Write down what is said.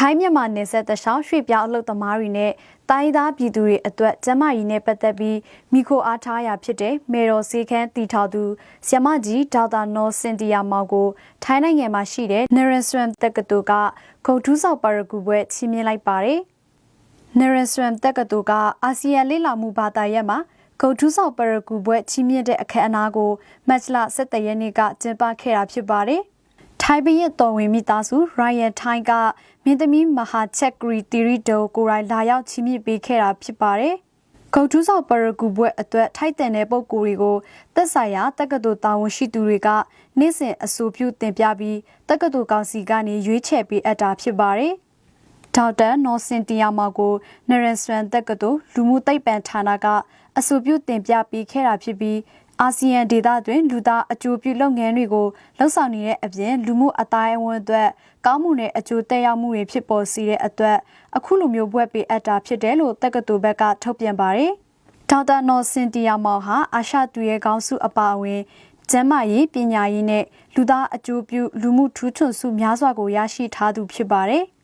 ထိုင်းမြန်မာနယ်စပ်တခြားရွှေ့ပြောင်းအလုပ်သမားတွေနဲ့တိုင်းသားပြည်သူတွေအတွက်ကျန်းမာရေးနဲ့ပတ်သက်ပြီးမိခိုအားထားရဖြစ်တဲ့မေတော်စေခန်းတီထောက်သူဆ iam ကြီးဒေါက်တာနော်စင်တီယာမောင်ကိုထိုင်းနိုင်ငံမှာရှိတဲ့ Naresuan တက္ကသိုလ်ကဂုတ်ထူးဆောင်ပါရဂူဘွဲ့ချီးမြှင့်လိုက်ပါတယ်။ Naresuan တက္ကသိုလ်ကအာဆီယံလေ့လာမှုဘာသာရပ်မှာဂုတ်ထူးဆောင်ပါရဂူဘွဲ့ချီးမြှင့်တဲ့အခမ်းအနားကိုမတ်လ17ရက်နေ့ကကျင်းပခဲ့တာဖြစ်ပါတယ်။ ထိုင်းဘရင်တော်ဝင်မိသားစု Royal Thai ကမင်းသမီးမဟာချက်ဂရီတီရီဒိုကိုရိုင်းလာရောက်ချီးမြှင့်ပေးခဲ့တာဖြစ်ပါတယ်။ဂုတ်ထူးဆောင်ပရဂူဘွဲ့အတွက်ထိုက်တန်တဲ့ပုံကိုယ်တွေကိုသက်ဆိုင်ရာတက္ကသိုလ်တာဝန်ရှိသူတွေကနေ့စဉ်အဆိုပြုတင်ပြပြီးတက္ကသိုလ်ကောင်စီကနေရွေးချယ်ပေးအပ်တာဖြစ်ပါတယ်။ ဒေါက်တာနော်စင်တီယာမာကိုနရန်ဆွမ်တက္ကသိုလ်လူမှုသိပ္ပံဌာနကအဆိုပြုတင်ပြပေးခဲ့တာဖြစ်ပြီးအာဆီယံဒေသတွင်လူသားအကျိုးပြုလုပ်ငန်းတွေကိုလှုပ်ဆောင်နေတဲ့အပြင်လူမှုအတိုင်းအဝန်အတွက်ကောင်းမှုနဲ့အကျိုးသက်ရောက်မှုတွေဖြစ်ပေါ်စေတဲ့အတွက်အခုလိုမျိုးဘွဲ့ပေးအပ်တာဖြစ်တယ်လို့တက္ကသိုလ်ဘက်ကထုတ်ပြန်ပါတယ်။ဒေါက်တာနော်စင်တီယာမောင်ဟာအာရှတူရဲ့ခေါင်းစုအပါအဝင်ကျန်းမာရေးပညာရေးနဲ့လူသားအကျိုးပြုလူမှုထူးချွန်စုများစွာကိုရရှိထားသူဖြစ်ပါတယ်။